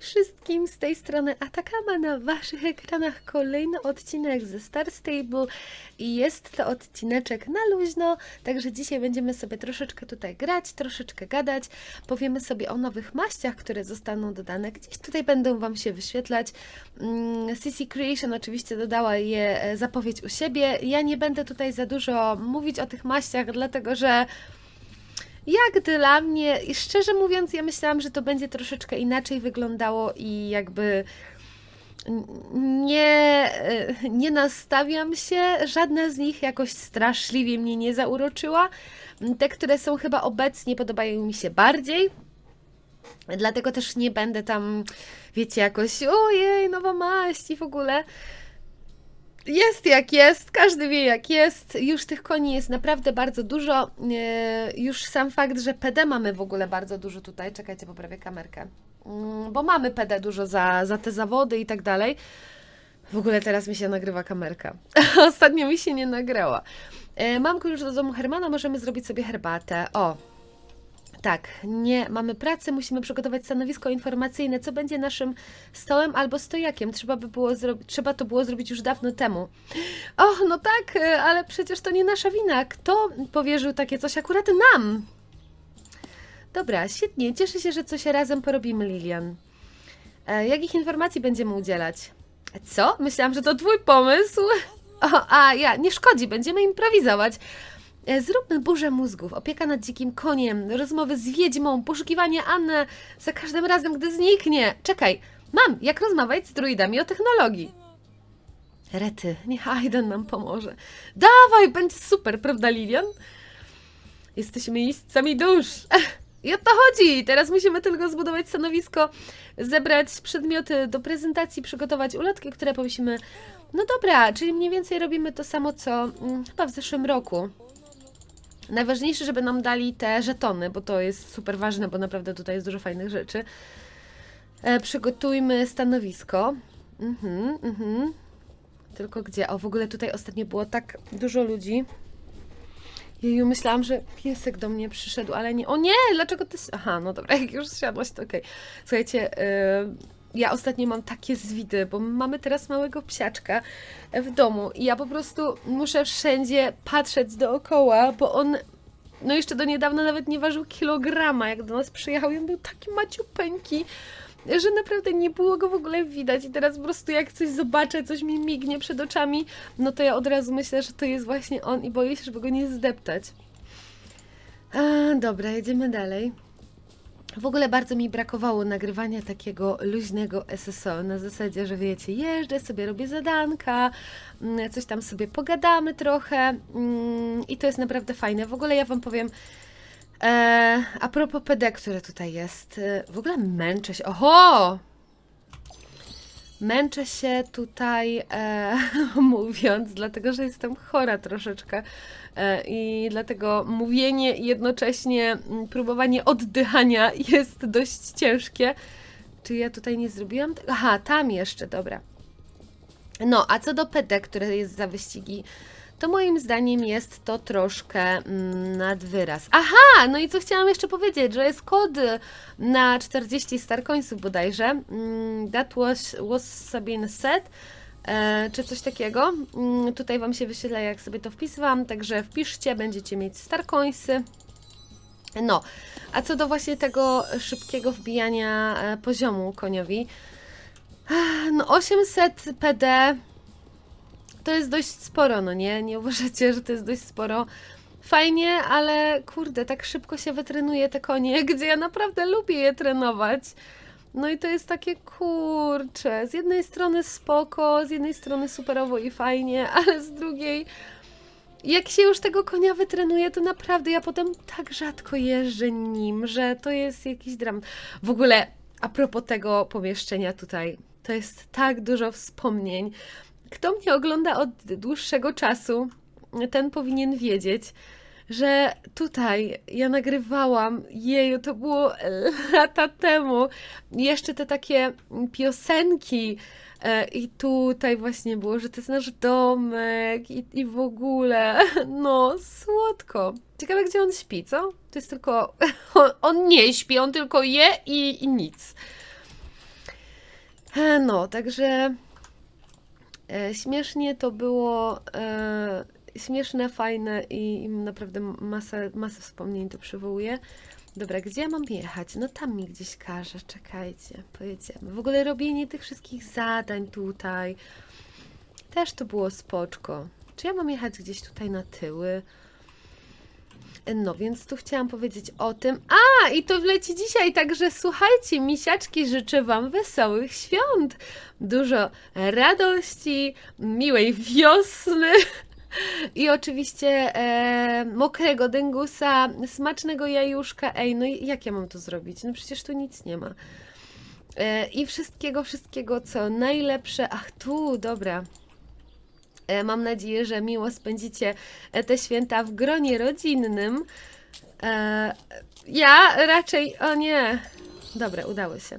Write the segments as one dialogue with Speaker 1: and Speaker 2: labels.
Speaker 1: wszystkim, z tej strony Atakama na waszych ekranach. Kolejny odcinek ze Star Stable i jest to odcineczek na luźno, także dzisiaj będziemy sobie troszeczkę tutaj grać, troszeczkę gadać, powiemy sobie o nowych maściach, które zostaną dodane, gdzieś tutaj będą wam się wyświetlać. Mm, CC Creation oczywiście dodała je e, zapowiedź u siebie, ja nie będę tutaj za dużo mówić o tych maściach, dlatego że jak dla mnie, i szczerze mówiąc, ja myślałam, że to będzie troszeczkę inaczej wyglądało i jakby nie, e, nie nastawiam się, żadna z nich jakoś straszliwie mnie nie zauroczyła. Te, które są chyba obecnie, podobają mi się bardziej. Dlatego też nie będę tam, wiecie, jakoś ojej, nowa maść i w ogóle. Jest jak jest, każdy wie jak jest. Już tych koni jest naprawdę bardzo dużo. Już sam fakt, że PD mamy w ogóle bardzo dużo tutaj. Czekajcie, poprawię kamerkę. Mm, Bo mamy PD dużo za, za te zawody i tak dalej. W ogóle teraz mi się nagrywa kamerka. Ostatnio mi się nie nagrała. E, Mam klucz do domu Hermana, możemy zrobić sobie herbatę. O, tak, nie mamy pracy, musimy przygotować stanowisko informacyjne, co będzie naszym stołem albo stojakiem. Trzeba by było trzeba to było zrobić już dawno temu. O, no tak, e, ale przecież to nie nasza wina. Kto powierzył takie coś akurat nam? Dobra, świetnie. Cieszę się, że coś razem porobimy, Lilian. E, jakich informacji będziemy udzielać? Co? Myślałam, że to twój pomysł. O, a ja, nie szkodzi, będziemy improwizować. E, Zróbmy burzę mózgów, opieka nad dzikim koniem, rozmowy z wiedźmą, poszukiwanie Anny za każdym razem, gdy zniknie. Czekaj, mam, jak rozmawiać z druidami o technologii. Rety, niech Aiden nam pomoże. Dawaj, będzie super, prawda Lilian? Jesteśmy miejscami dusz. I o to chodzi. Teraz musimy tylko zbudować stanowisko, zebrać przedmioty do prezentacji, przygotować ulotki, które powiesimy. No dobra, czyli mniej więcej robimy to samo, co mm, chyba w zeszłym roku. Najważniejsze, żeby nam dali te żetony, bo to jest super ważne, bo naprawdę tutaj jest dużo fajnych rzeczy. E, przygotujmy stanowisko. Mhm, mhm. Tylko gdzie? O, w ogóle tutaj ostatnio było tak dużo ludzi. Jeju, myślałam, że piesek do mnie przyszedł, ale nie. O nie, dlaczego ty. Aha, no dobra, jak już siadłaś, to okej. Słuchajcie, yy, ja ostatnio mam takie zwidy, bo mamy teraz małego psiaczka w domu i ja po prostu muszę wszędzie patrzeć dookoła, bo on. No jeszcze do niedawna nawet nie ważył kilograma, jak do nas przyjechał i on był taki maciupeńki, że naprawdę nie było go w ogóle widać i teraz po prostu jak coś zobaczę, coś mi mignie przed oczami, no to ja od razu myślę, że to jest właśnie on i boję się, żeby go nie zdeptać. A, dobra, jedziemy dalej. W ogóle bardzo mi brakowało nagrywania takiego luźnego SSO, na zasadzie, że wiecie, jeżdżę sobie, robię zadanka, mm, coś tam sobie pogadamy trochę mm, i to jest naprawdę fajne. W ogóle ja Wam powiem, e, a propos PD, które tutaj jest, e, w ogóle męczę się, oho! Męczę się tutaj e, mówiąc, dlatego że jestem chora troszeczkę e, i dlatego mówienie i jednocześnie mm, próbowanie oddychania jest dość ciężkie. Czy ja tutaj nie zrobiłam? Aha, tam jeszcze, dobra. No, a co do PD, które jest za wyścigi, to moim zdaniem jest to troszkę mm, nad wyraz. Aha, no i co chciałam jeszcze powiedzieć, że jest kod na 40 starkońców bodajże. Mm, that was, was Sabine. E, czy coś takiego. Mm, tutaj Wam się wyświetla, jak sobie to wpisywałam, także wpiszcie, będziecie mieć starkońsy. No, a co do właśnie tego szybkiego wbijania e, poziomu koniowi, no 800 PD to jest dość sporo, no nie? Nie uważacie, że to jest dość sporo? Fajnie, ale kurde, tak szybko się wytrenuje te konie, gdzie ja naprawdę lubię je trenować. No i to jest takie kurcze. Z jednej strony spoko, z jednej strony superowo i fajnie, ale z drugiej jak się już tego konia wytrenuje, to naprawdę ja potem tak rzadko jeżdżę nim, że to jest jakiś dramat. W ogóle, a propos tego pomieszczenia tutaj, to jest tak dużo wspomnień. Kto mnie ogląda od dłuższego czasu, ten powinien wiedzieć, że tutaj ja nagrywałam, jeju, to było lata temu, jeszcze te takie piosenki e, i tutaj właśnie było, że to jest nasz domek i, i w ogóle, no słodko. Ciekawe, gdzie on śpi, co? To jest tylko, on, on nie śpi, on tylko je i, i nic. E, No, także śmiesznie to było, e, śmieszne, fajne i, i naprawdę masę, masę wspomnień to przywołuje. Dobra, gdzie ja mam jechać? No tam mi gdzieś każe, czekajcie, pojedziemy. W ogóle robienie tych wszystkich zadań tutaj, też to było spoczko. Czy ja mam jechać gdzieś tutaj na tyły? No, więc tu chciałam powiedzieć o tym. A, i to wleci dzisiaj, także słuchajcie, misiaczki, życzę Wam wesołych świąt. Dużo radości, miłej wiosny i oczywiście e, mokrego dęgusa, smacznego jajuszka. Ej, no jak ja mam to zrobić? No przecież tu nic nie ma. E, I wszystkiego, wszystkiego, co najlepsze. Ach, tu, dobra. E, Mam nadzieję, że miło spędzicie e, te święta w gronie rodzinnym. E, Ja raczej, o nie. Dobra, udało się.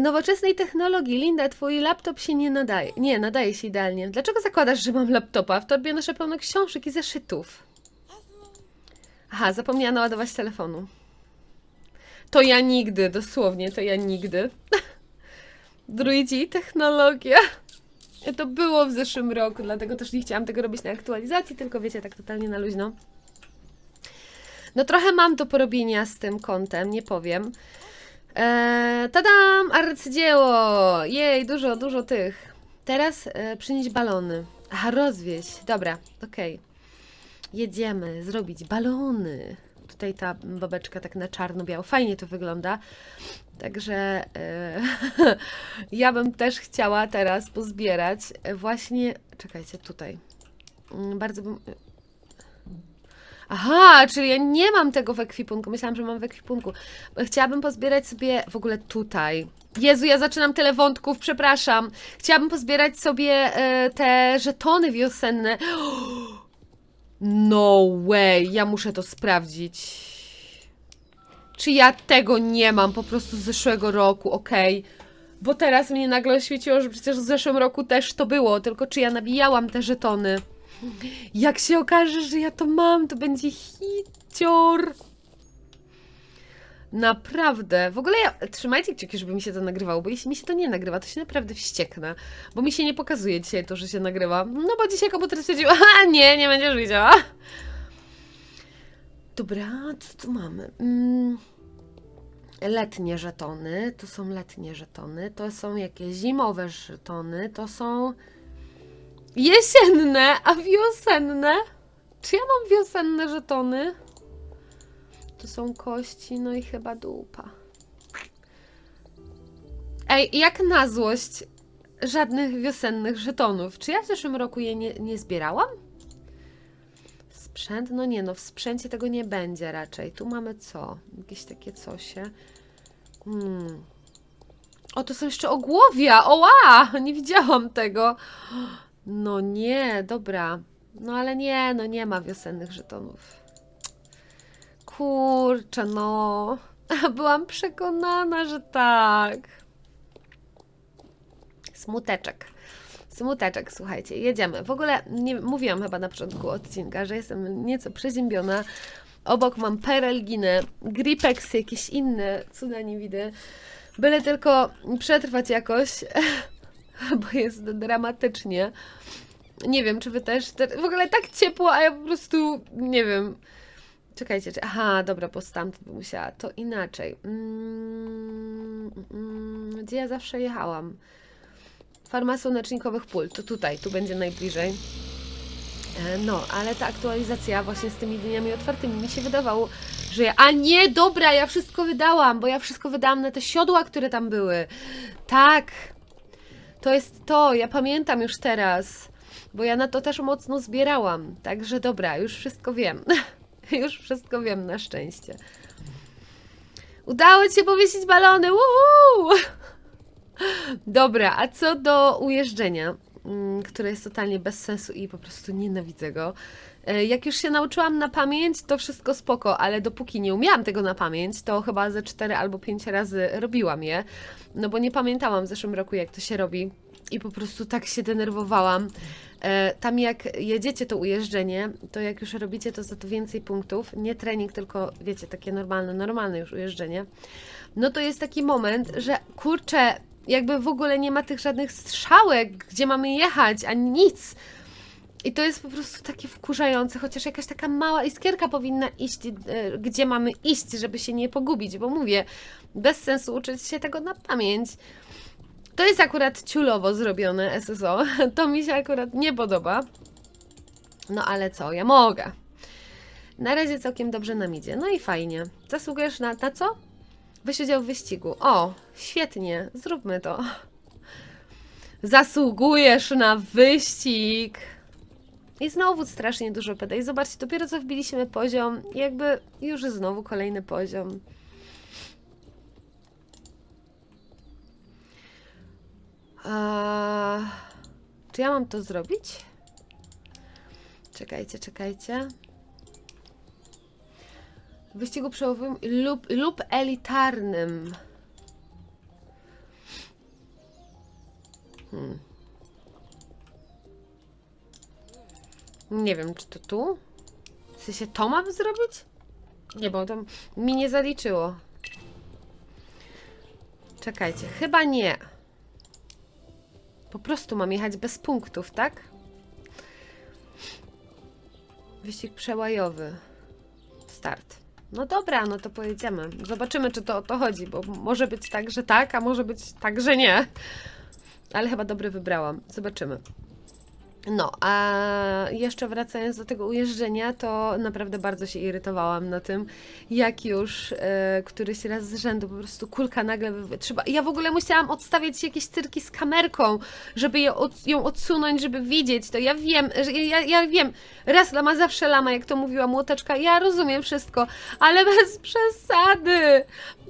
Speaker 1: Nowoczesnej technologii. Linda, twój laptop się nie nadaje. Nie, nadaje się idealnie. Dlaczego zakładasz, że mam laptopa? W torbie noszę pełno książek i zeszytów. Aha, zapomniano ładować telefonu. To ja nigdy, dosłownie, to ja nigdy. Druidzi technologia. To było w zeszłym roku, dlatego też nie chciałam tego robić na aktualizacji, tylko wiecie, tak totalnie na luźno. No trochę mam do porobienia z tym kontem, nie powiem. Eee, tadam! Arcydzieło! Jej, dużo, dużo tych. Teraz e, przynieść balony. Aha, rozwieźć. Dobra, okej. Jedziemy zrobić balony. Tutaj ta babeczka tak na czarno-biało. Fajnie to wygląda. Także e, ja bym też chciała teraz pozbierać e, właśnie. Czekajcie, tutaj. Mm, Bardzo bym. Aha, czyli ja nie mam tego w ekwipunku. Myślałam, że mam w ekwipunku. Chciałabym pozbierać sobie w ogóle tutaj. Jezu, ja zaczynam tyle wątków, przepraszam. Chciałabym pozbierać sobie e, te żetony wiosenne. No way, ja muszę to sprawdzić. Czy ja tego nie mam po prostu z zeszłego roku, okej. Bo teraz mnie nagle oświeciło, że przecież w zeszłym roku też to było, tylko czy ja nabijałam te żetony. Jak się okaże, że ja to mam, to będzie hicior. Naprawdę. W ogóle ja, trzymajcie kciuki, żeby mi się to nagrywało, bo jeśli mi się to nie nagrywa, to się naprawdę wścieknę. Bo mi się nie pokazuje dzisiaj to, że się nagrywa. No bo dzisiaj komputer stwierdził, a nie, nie będziesz widziała. Dobra, co tu mamy? Mm. Letnie żetony, to są letnie żetony, to są jakieś zimowe żetony, to są jesienne, a wiosenne? Czy ja mam wiosenne żetony? To są kości, no i chyba dupa. Ej, jak na złość żadnych wiosennych żetonów. Czy ja w zeszłym roku je nie, nie zbierałam? Sprzęt? No nie, no w sprzęcie tego nie będzie raczej. Tu mamy co? Jakieś takie cosie. Hmm. O, to są jeszcze ogłowia! Oła! Nie widziałam tego. No nie, dobra. No ale nie, no nie ma wiosennych żetonów. Kurczę, no. Byłam przekonana, że tak. Smuteczek. Smuteczek, słuchajcie, jedziemy. W ogóle nie mówiłam chyba na początku odcinka, że jestem nieco przeziębiona. Obok mam perelginę, gripex, jakieś inne cuda nie widzę. Byle tylko przetrwać jakoś, bo jest dramatycznie. Nie wiem, czy wy też. Te, w ogóle tak ciepło, a ja po prostu nie wiem. Czekajcie, czy, aha, dobra, bo stamtąd bym musiała. To inaczej. Mm, mm, gdzie ja zawsze jechałam? Farma słonecznikowych pól. To tutaj, tu będzie najbliżej. E, No, ale ta aktualizacja właśnie z tymi dniami otwartymi mi się wydawało, że ja... A nie, dobra, ja wszystko wydałam, bo ja wszystko wydałam na te siodła, które tam były. Tak, to jest to, ja pamiętam już teraz, bo ja na to też mocno zbierałam. Także dobra, już wszystko wiem. już wszystko wiem na szczęście. Udało ci się powiesić balony, woohoo! Dobra, a co do ujeżdżenia, mm, które jest totalnie bez sensu i po prostu nienawidzę go. E, Jak już się nauczyłam na pamięć, to wszystko spoko, ale dopóki nie umiałam tego na pamięć, to chyba ze 4 albo 5 razy robiłam je, no bo nie pamiętałam w zeszłym roku, jak to się robi i po prostu tak się denerwowałam. E, Tam jak jedziecie to ujeżdżenie, to jak już robicie to za to więcej punktów, nie trening, tylko wiecie, takie normalne, normalne już ujeżdżenie, no to jest taki moment, że kurczę, jakby w ogóle nie ma tych żadnych strzałek, gdzie mamy jechać, ani nic. I to jest po prostu takie wkurzające, chociaż jakaś taka mała iskierka powinna iść, e, gdzie mamy iść, żeby się nie pogubić, bo mówię, bez sensu uczyć się tego na pamięć. To jest akurat ciulowo zrobione SSO, to mi się akurat nie podoba. No ale co, ja mogę. Na razie całkiem dobrze nam idzie, no i fajnie. Zasługujesz na, na co? Weź udział w wyścigu. O, świetnie, zróbmy to. Zasługujesz na wyścig. I znowu strasznie dużo pada. I zobaczcie, dopiero co wbiliśmy poziom, jakby już znowu kolejny poziom. A, czy ja mam to zrobić? Czekajcie, czekajcie. W wyścigu przełowym lub, lub elitarnym. Hmm. Nie wiem, czy to tu? W sensie to mam zrobić? Nie, bo to mi nie zaliczyło. Czekajcie, chyba nie. Prostu mam jechać bez punktów, tak? Wyścig przełajowy. Start. No dobra, no to pojedziemy. Zobaczymy, czy to o to chodzi, bo może być tak, że tak, a może być tak, że nie. Ale chyba dobry wybrałam. Zobaczymy. No, a jeszcze wracając do tego ujeżdżenia, to naprawdę bardzo się irytowałam na tym, jak już e, któryś raz z rzędu po prostu kulka nagle trzeba. Ja w ogóle musiałam odstawiać jakieś cyrki z kamerką, żeby je od, ją odsunąć, żeby widzieć to. Ja wiem, że ja, ja wiem, raz lama, zawsze lama, jak to mówiła młoteczka, ja rozumiem wszystko, ale bez przesady.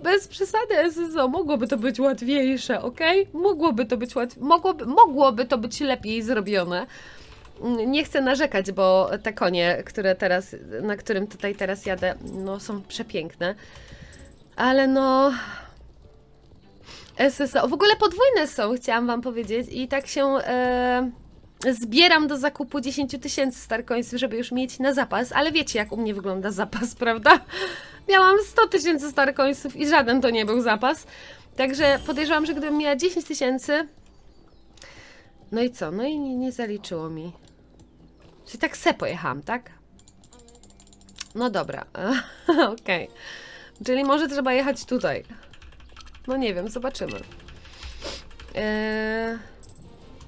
Speaker 1: Bez przesady SSO, mogłoby to być łatwiejsze, ok? Mogłoby to być łatwiej, mogłoby, mogłoby to być lepiej zrobione. Nie chcę narzekać, bo te konie, które teraz, na którym tutaj teraz jadę, no są przepiękne. Ale no. SSO. W ogóle podwójne są, chciałam Wam powiedzieć. I tak się e, zbieram do zakupu 10 tysięcy Starcoinsów, żeby już mieć na zapas. Ale wiecie, jak u mnie wygląda zapas, prawda? Miałam 100 tysięcy Starcoinsów i żaden to nie był zapas. Także podejrzewam, że gdybym miała 10 tysięcy. No i co? No i nie, nie zaliczyło mi. Czyli tak se pojechałam, tak? No dobra. Okej. Czyli może trzeba jechać tutaj. No nie wiem, zobaczymy. Eee,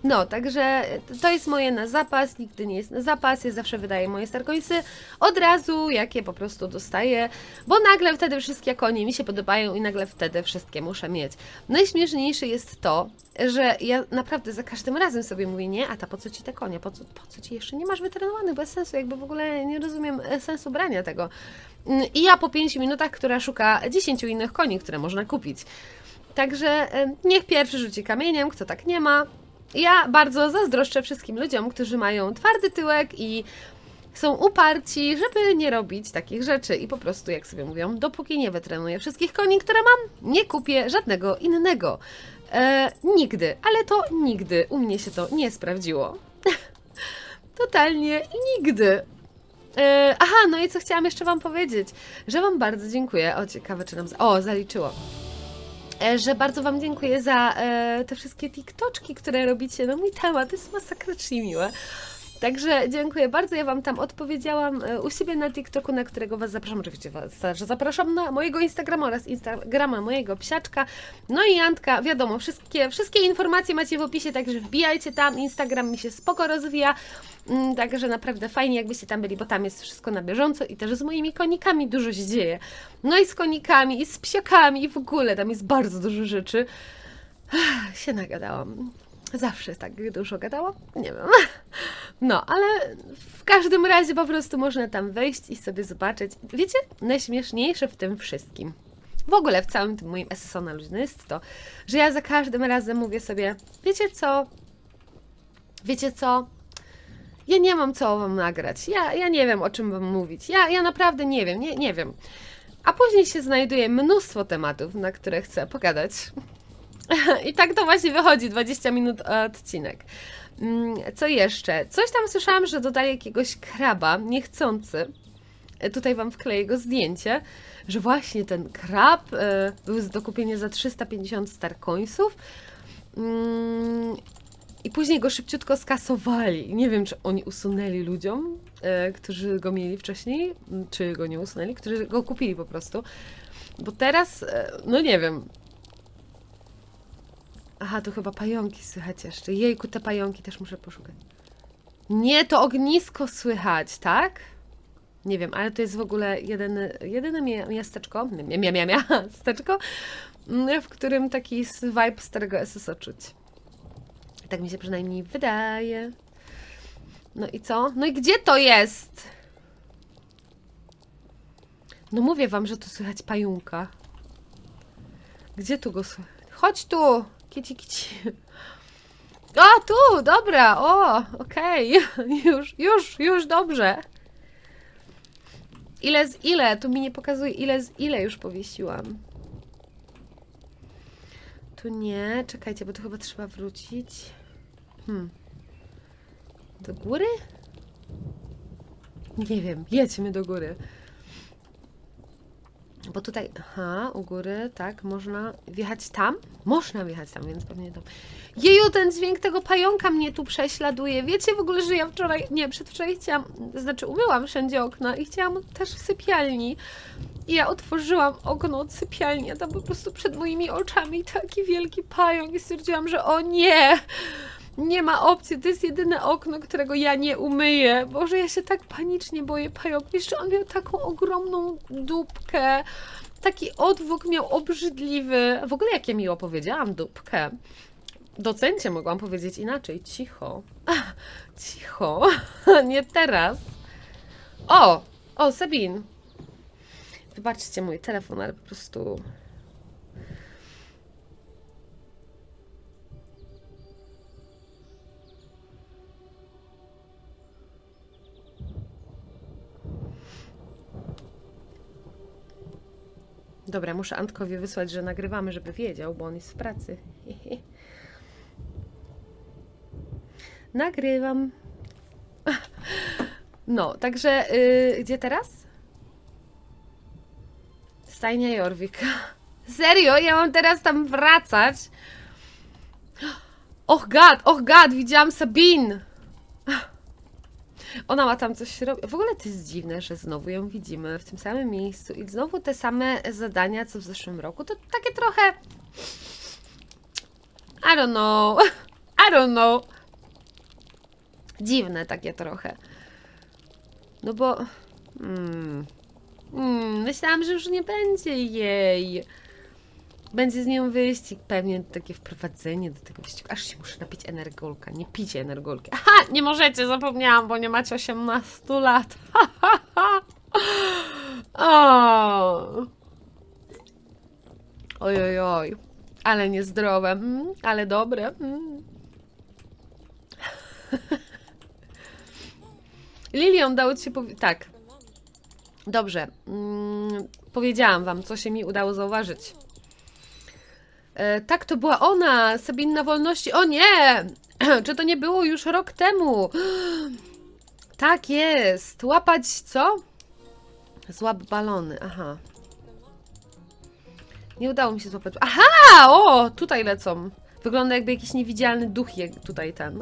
Speaker 1: No, także to jest moje na zapas, nigdy nie jest na zapas, ja zawsze wydaję moje starkońsy od razu, jakie po prostu dostaję, bo nagle wtedy wszystkie konie mi się podobają i nagle wtedy wszystkie muszę mieć. Najśmieszniejsze jest to, że ja naprawdę za każdym razem sobie mówię, nie, a ta po co ci te konie, po co, po co ci jeszcze nie masz wytrenowanych, bez sensu, jakby w ogóle nie rozumiem e, sensu brania tego. Mm, I ja po 5 minutach, która szuka 10 innych koni, które można kupić. Także e, niech pierwszy rzuci kamieniem, kto tak nie ma. Ja bardzo zazdroszczę wszystkim ludziom, którzy mają twardy tyłek i są uparci, żeby nie robić takich rzeczy. I po prostu, jak sobie mówią, dopóki nie wytrenuję wszystkich koni, które mam, nie kupię żadnego innego. E, nigdy, ale to nigdy. U mnie się to nie sprawdziło. Totalnie nigdy. E, aha, no i co chciałam jeszcze Wam powiedzieć, że Wam bardzo dziękuję. O, ciekawe, czy nam. O, zaliczyło. E, że bardzo Wam dziękuję za e, te wszystkie TikToczki, które robicie na mój temat. Jest masakrycznie miłe. Także dziękuję bardzo. Ja Wam tam odpowiedziałam e, u siebie na TikToku, na którego Was zapraszam. Oczywiście Was zapraszam na mojego Instagrama oraz Instagrama mojego psiaczka. No i Antka, wiadomo, wszystkie, wszystkie informacje macie w opisie, także wbijajcie tam. Instagram mi się spoko rozwija. Mm, Także naprawdę fajnie, jakbyście tam byli, bo tam jest wszystko na bieżąco i też z moimi konikami dużo się dzieje. No i z konikami, i z psiakami, i w ogóle tam jest bardzo dużo rzeczy. Ach, się nagadałam. Zawsze tak dużo gadałam? Nie wiem. No, ale w każdym razie po prostu można tam wejść i sobie zobaczyć. Wiecie, najśmieszniejsze w tym wszystkim. W ogóle w całym tym moim SSO jest to, że ja za każdym razem mówię sobie, wiecie co? Wiecie co? Ja nie mam co wam nagrać. Ja, ja nie wiem, o czym wam mówić. Ja, ja naprawdę nie wiem, nie, nie wiem. A później się znajduje mnóstwo tematów, na które chcę pogadać. I tak to właśnie wychodzi, 20 minut odcinek. Mm, Co jeszcze? Coś tam słyszałam, że dodali jakiegoś kraba, niechcący. E, Tutaj Wam wkleję jego zdjęcie, że właśnie ten krab e, był do kupienia za 350 starcoinsów. Mm, I później go szybciutko skasowali. Nie wiem, czy oni usunęli ludziom, e, którzy go mieli wcześniej, czy go nie usunęli, którzy go kupili po prostu. Bo teraz, no nie wiem. Aha, tu chyba pająki słychać jeszcze. Jejku, te pająki też muszę poszukać. Nie, to ognisko słychać, tak? Nie wiem, ale to jest w ogóle jedyne, jedyne miasteczko, mia, mia, mia, miasteczko, mm, w którym taki vibe starego SSO czuć. Tak mi się przynajmniej wydaje. No i co? No i gdzie to jest? No mówię wam, że tu słychać pająka. Gdzie tu go słychać? Chodź tu! Kici, kici. O, tu! Dobra, o, okej. Już, już, już dobrze. Ile z ile? Tu mi nie pokazuje, ile z ile już powiesiłam. Tu nie. Czekajcie, bo tu chyba trzeba wrócić. Hmm. Do góry? Nie wiem, jedźmy do góry. Bo tutaj, aha, u góry, tak, można wjechać tam? Można wjechać tam, więc pewnie tam. Jeju, ten dźwięk tego pająka mnie tu prześladuje. Wiecie w ogóle, że ja wczoraj, nie, przedwczoraj chciałam, znaczy umyłam wszędzie okna i chciałam też w sypialni. I ja otworzyłam okno od sypialni, a tam po prostu przed moimi oczami taki wielki pająk i stwierdziłam, że o nie, nie ma opcji, to jest jedyne okno, którego ja nie umyję. Boże, ja się tak panicznie boję pająków. Jeszcze on miał taką ogromną dupkę, taki odwłok miał obrzydliwy. W ogóle jak ja miło powiedziałam dupkę. Docencie mogłam powiedzieć inaczej. Cicho. Ach, cicho. Nie teraz. O! O, Sabin. Wybaczcie mój telefon, ale po prostu. Dobra, muszę Antkowi wysłać, że nagrywamy, żeby wiedział, bo on jest w pracy. Nagrywam. No, także yy, gdzie teraz? Stajnia Jorwik. Serio? Ja mam teraz tam wracać? Och gad, och gad, widziałam Sabin! Ona ma tam coś robić. W ogóle to jest dziwne, że znowu ją widzimy w tym samym miejscu i znowu te same zadania, co w zeszłym roku. To takie trochę... I don't know. I don't know. Dziwne takie trochę. No bo... Mm, mm, myślałam, że już nie będzie jej. Będzie z nią wyścig, pewnie takie wprowadzenie do tego wyścigu. Aż się muszę napić energolka, nie picie energolki. Aha, nie możecie, zapomniałam, bo nie macie 18 lat. o. Oj, oj, oj. Ale niezdrowe, mm, ale dobre. Mm. Lilion dało ci się powie- Tak. Dobrze. Mm, powiedziałam wam, co się mi udało zauważyć. E, tak, to była ona, Sabina Wolności. O nie! Czy to nie było już rok temu? Tak jest. Łapać co? Złap balony, aha. Nie udało mi się złapać. Aha! O! Tutaj lecą. Wygląda jakby jakiś niewidzialny duch je tutaj ten.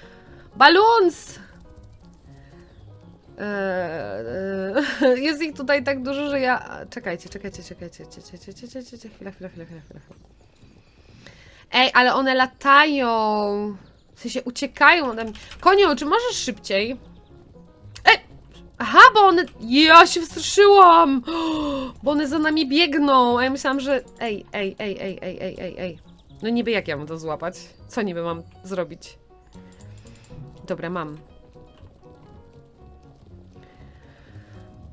Speaker 1: Balloons! Eee, jest ich tutaj tak dużo, że ja. Czekajcie, czekajcie, czekajcie, czekajcie, czekajcie, chwila, chwila, chwila, chwila. Ej, ale one latają. W sensie uciekają ode mnie. Koniu, czy możesz szybciej? Ej! Aha, bo one. Ja się wstraszyłam! Bo one za nami biegną. Ja myślałam, że. Ej, ej, ej, ej, ej, ej, ej, ej. No niby jak ja mam to złapać? Co niby mam zrobić? Dobra, mam.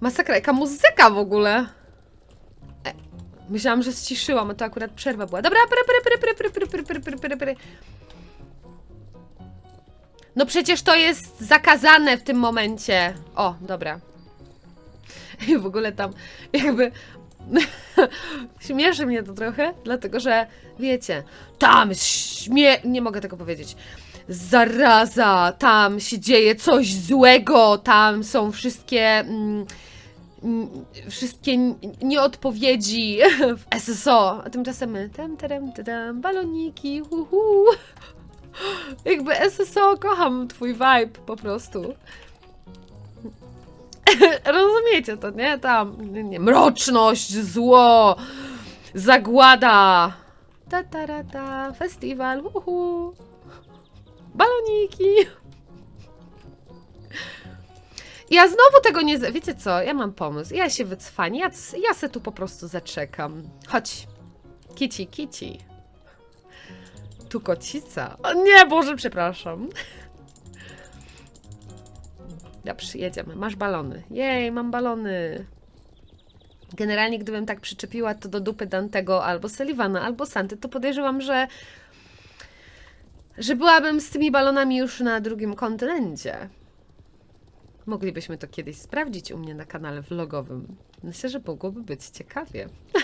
Speaker 1: Masakra, jaka muzyka w ogóle? Myślałam, że ściszyłam, a to akurat przerwa była. Dobra, pry, pry, pry, pry, pry, pry, pry, pry, pry, pry. No przecież to jest zakazane w tym momencie. O, dobra. I w ogóle tam jakby śmieszy mnie to trochę, dlatego że wiecie, tam śmie... nie mogę tego powiedzieć. Zaraza, tam się dzieje coś złego, tam są wszystkie mm, wszystkie nieodpowiedzi w SSO. A tymczasem my tam, tam, tam, baloniki, uhu. Jakby SSO, kocham twój vibe po prostu. Rozumiecie to, nie? Tam, nie, mroczność, zło, zagłada. Ta, ta, ra, ta, festiwal, uhu. Baloniki. Ja znowu tego nie... Wiecie co? Ja mam pomysł. Ja się wycwanię. Ja, ja se tu po prostu zaczekam. Chodź. Kici, kici. Tu kocica. O nie, Boże, przepraszam. Dobrze, jedziemy. Masz balony. Jej, mam balony. Generalnie, gdybym tak przyczepiła to do dupy Dantego albo Sullivana, albo Santy, to podejrzewam, że że byłabym z tymi balonami już na drugim kontynencie. Moglibyśmy to kiedyś sprawdzić u mnie na kanale vlogowym. Myślę, że mogłoby być ciekawie.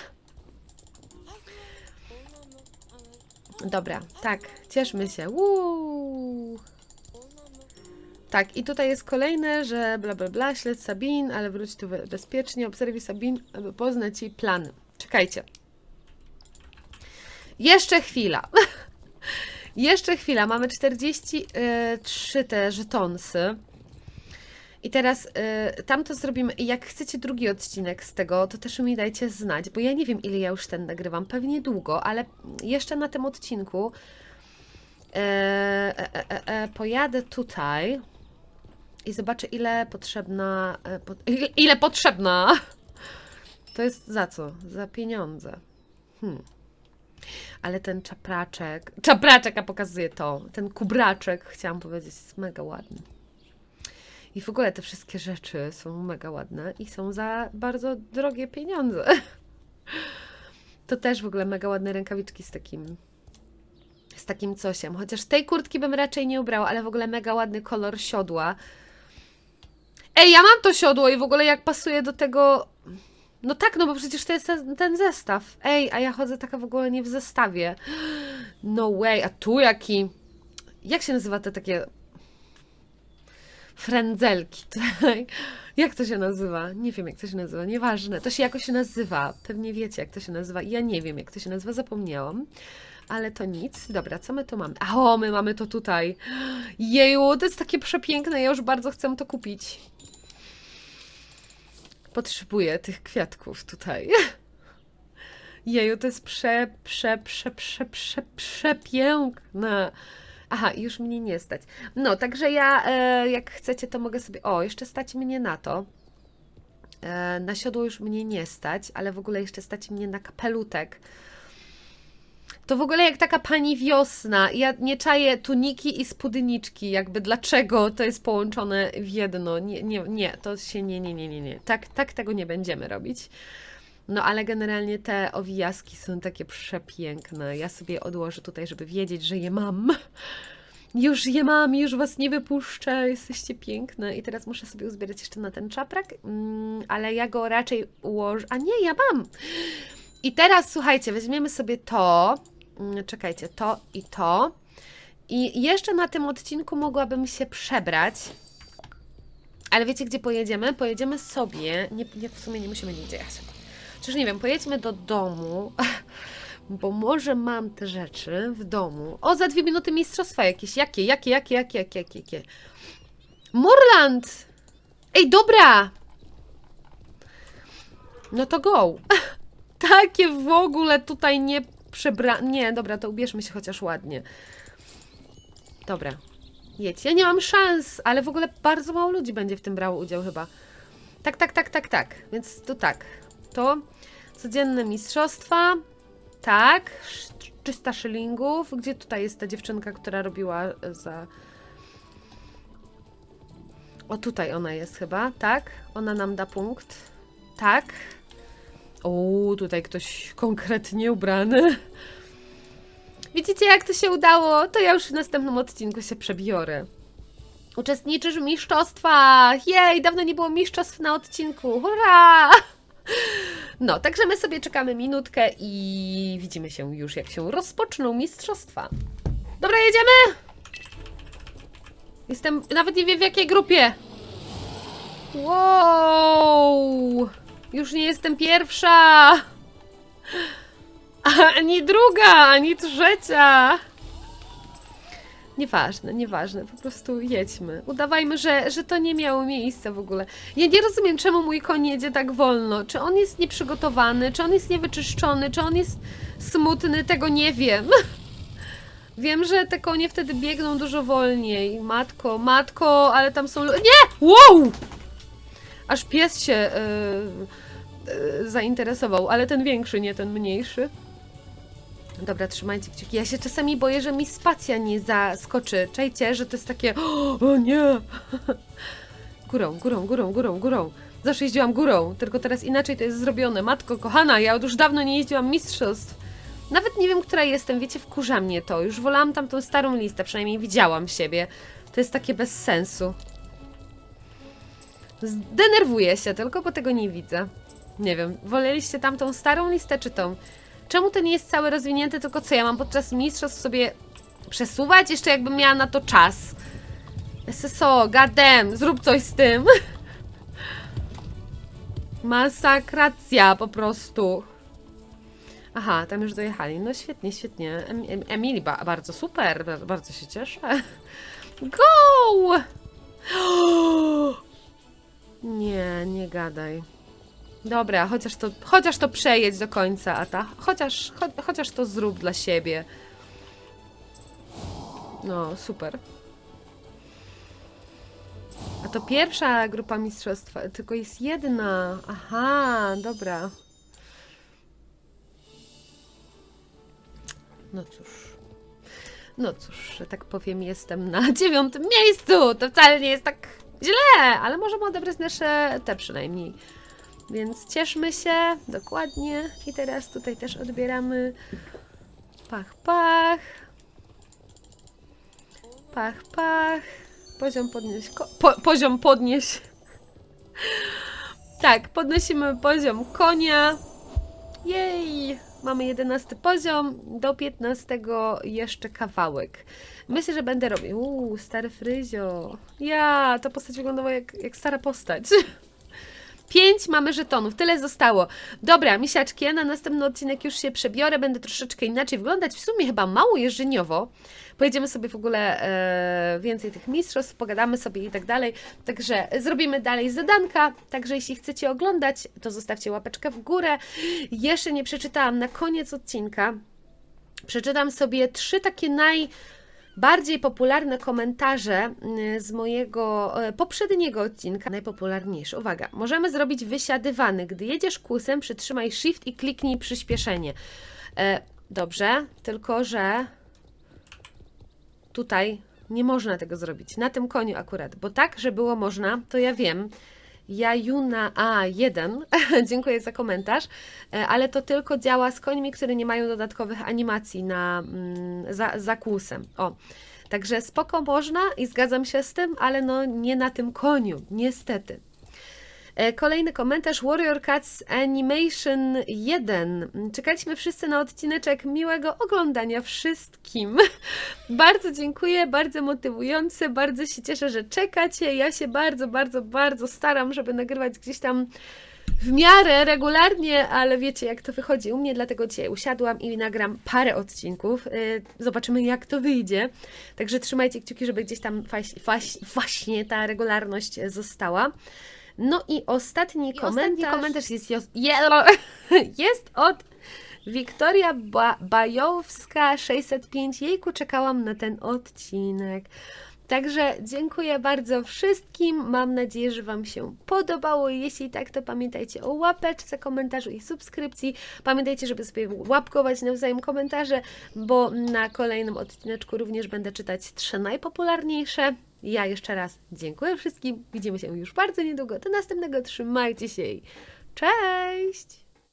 Speaker 1: Dobra, tak, cieszmy się. Uuu. Tak, i tutaj jest kolejne, że bla bla bla, śledź Sabin, ale wróć tu bezpiecznie, obserwuj Sabin, aby poznać jej plany. Czekajcie. Jeszcze chwila. Jeszcze chwila, mamy 43 te żetonsy. I teraz y, tam to zrobimy. Jak chcecie drugi odcinek z tego, to też mi dajcie znać, bo ja nie wiem, ile ja już ten nagrywam. Pewnie długo, ale jeszcze na tym odcinku e, e, e, pojadę tutaj i zobaczę, ile potrzebna. Po, ile, ile potrzebna. To jest za co? Za pieniądze. Hmm. Ale ten czapraczek. Czapraczek, a pokazuje to. Ten kubraczek, chciałam powiedzieć, jest mega ładny. I w ogóle te wszystkie rzeczy są mega ładne i są za bardzo drogie pieniądze. To też w ogóle mega ładne rękawiczki z takim z takim cosiem. Chociaż tej kurtki bym raczej nie ubrała, ale w ogóle mega ładny kolor siodła. Ej, ja mam to siodło i w ogóle jak pasuje do tego... No tak, no bo przecież to jest ten- zestaw. Ej, a ja chodzę taka w ogóle nie w zestawie. No way, a tu jaki... Jak się nazywa te takie frędzelki tutaj. Jak to się nazywa? Nie wiem, jak to się nazywa, nieważne. To się jakoś nazywa. Pewnie wiecie, jak to się nazywa. Ja nie wiem, jak to się nazywa, zapomniałam. Ale to nic. Dobra, co my tu mamy? A o, my mamy to tutaj. Jeju, to jest takie przepiękne, ja już bardzo chcę to kupić. Potrzebuję tych kwiatków tutaj. Jeju, to jest prze, prze, prze, prze, prze, przepiękne. Aha, już mnie nie stać. No, także ja, e, jak chcecie, to mogę sobie. O, jeszcze stać mnie na to. E, na siodło już mnie nie stać, ale w ogóle jeszcze stać mnie na kapelutek. To w ogóle jak taka pani wiosna. Ja nie czaję tuniki i spódniczki. Jakby dlaczego to jest połączone w jedno. Nie, nie, nie to się nie, nie, nie, nie, nie. Tak, tak tego nie będziemy robić. No ale generalnie te owijaski są takie przepiękne. Ja sobie odłożę tutaj, żeby wiedzieć, że je mam. Już je mam, już was nie wypuszczę, jesteście piękne. I teraz muszę sobie uzbierać jeszcze na ten czaprak, mm, ale ja go raczej ułożę. A nie, ja mam! I teraz słuchajcie, weźmiemy sobie to. Mm, Czekajcie, to i to. I jeszcze na tym odcinku mogłabym się przebrać. Ale wiecie, gdzie pojedziemy? Pojedziemy sobie. Nie, nie, w sumie nie musimy nigdzie jechać. Czyż nie wiem, pojedźmy do domu, bo może mam te rzeczy w domu. O, za dwie minuty mistrzostwa jakieś. Jakie, jakie, jakie, jakie, jakie, jakie? jakie? Morland! Ej, dobra! No to go. Takie w ogóle tutaj nie przebra... Nie, dobra, to ubierzmy się chociaż ładnie. Dobra, jedź. Ja nie mam szans, ale w ogóle bardzo mało ludzi będzie w tym brało udział chyba. Tak, tak, tak, tak, tak. Więc to tak. To codzienne mistrzostwa. Tak. sz- 300 szylingów. Gdzie tutaj jest ta dziewczynka, która robiła e, za... O, tutaj ona jest chyba, tak? Ona nam da punkt. Tak. O, tutaj ktoś konkretnie ubrany. Widzicie, jak to się udało? To ja już w następnym odcinku się przebiorę. Uczestniczysz w mistrzostwach! Jej, dawno nie było mistrzostw na odcinku. Hurra! No, także my sobie czekamy minutkę i widzimy się już, jak się rozpoczną mistrzostwa. Dobra, jedziemy! Jestem, nawet nie wiem w jakiej grupie. Wow! Już nie jestem pierwsza! Ani druga, ani trzecia! Nieważne, nieważne, po prostu jedźmy. Udawajmy, że, że to nie miało miejsca w ogóle. Ja nie rozumiem, czemu mój koń jedzie tak wolno. Czy on jest nieprzygotowany, czy on jest niewyczyszczony, czy on jest smutny, tego nie wiem. Wiem, że te konie wtedy biegną dużo wolniej. Matko, matko, ale tam są. Nie! Wow! Aż pies się yy, yy, zainteresował, ale ten większy, nie ten mniejszy. Dobra, trzymajcie kciuki. Ja się czasami boję, że mi spacja nie zaskoczy. Czajcie, że to jest takie. O nie! Górą, górą, górą, górą, górą. Zawsze jeździłam górą, tylko teraz inaczej to jest zrobione. Matko, kochana, ja już dawno nie jeździłam mistrzostw. Nawet nie wiem, która jestem, wiecie, wkurza mnie to. Już wolałam tamtą starą listę, przynajmniej widziałam siebie. To jest takie bez sensu. Zdenerwuję się tylko, bo tego nie widzę. Nie wiem, woleliście tamtą starą listę czy tą? Czemu to nie jest cały rozwinięty, tylko co ja mam podczas mistrzostw sobie przesuwać? Jeszcze jakbym miała na to czas. SSO, goddamn, zrób coś z tym. Masakracja po prostu. Aha, tam już dojechali. No świetnie, świetnie. Em, em, Emily, ba bardzo super, ba- bardzo się cieszę. Go! Nie, nie gadaj. Dobra, chociaż to, chociaż to przejedź do końca, Ata. Chociaż, cho, chociaż to zrób dla siebie. No, super. A to pierwsza grupa mistrzostwa, tylko jest jedna. Aha, dobra. No cóż. No cóż, że tak powiem, jestem na dziewiątym miejscu. To wcale nie jest tak źle, ale możemy odebrać nasze te przynajmniej. Więc cieszmy się, dokładnie. I teraz tutaj też odbieramy. Pach, pach. Pach, pach. Poziom podnieś. Po- poziom podnieś. Tak, podnosimy poziom konia. Jej! Mamy 11 poziom, do 15 jeszcze kawałek. Myślę, że będę robił. Uuu, stary fryzio. Ja, ta postać wyglądała jak, jak stara postać. Pięć mamy żetonów, tyle zostało. Dobra, misiaczki, ja na następny odcinek już się przebiorę, będę troszeczkę inaczej wyglądać. W sumie chyba mało jeżdżeniowo. Pojedziemy sobie w ogóle e, więcej tych mistrzostw, pogadamy sobie i tak dalej. Także zrobimy dalej zadanka. Także jeśli chcecie oglądać, to zostawcie łapeczkę w górę. Jeszcze nie przeczytałam na koniec odcinka. Przeczytam sobie trzy takie naj bardziej popularne komentarze y, z mojego e, poprzedniego odcinka. Najpopularniejsze. Uwaga, możemy zrobić wysiadywany. Gdy jedziesz kłusem, przytrzymaj shift i kliknij przyspieszenie. E, dobrze, tylko że tutaj nie można tego zrobić. Na tym koniu akurat, bo tak, że było można, to ja wiem. Ja Juna A1, dziękuję za komentarz, e, ale to tylko działa z końmi, które nie mają dodatkowych animacji na, mm, za, za kłusem. O, także spoko można i zgadzam się z tym, ale no nie na tym koniu, niestety. E, Kolejny komentarz Warrior Cats Animation 1. Czekaliśmy wszyscy na odcineczek. Miłego oglądania wszystkim. Bardzo dziękuję, bardzo motywujące, bardzo się cieszę, że czekacie. Ja się bardzo, bardzo, bardzo staram, żeby nagrywać gdzieś tam w miarę regularnie, ale wiecie jak to wychodzi u mnie, dlatego dzisiaj usiadłam i nagram parę odcinków. Y, Zobaczymy jak to wyjdzie. Także trzymajcie kciuki, żeby gdzieś tam właśnie ta regularność została. No i ostatni komentarz,
Speaker 2: ostatni
Speaker 1: komentarz jest, jest od Wiktoria ba- Bajowska 605. Jejku, czekałam na ten odcinek. Także dziękuję bardzo wszystkim. Mam nadzieję, że Wam się podobało. Jeśli tak, to pamiętajcie o łapeczce, komentarzu i subskrypcji. Pamiętajcie, żeby sobie łapkować nawzajem komentarze, bo na kolejnym odcineczku również będę czytać trzy najpopularniejsze. Ja jeszcze raz dziękuję wszystkim. Widzimy się już bardzo niedługo. Do następnego. Trzymajcie się cześć!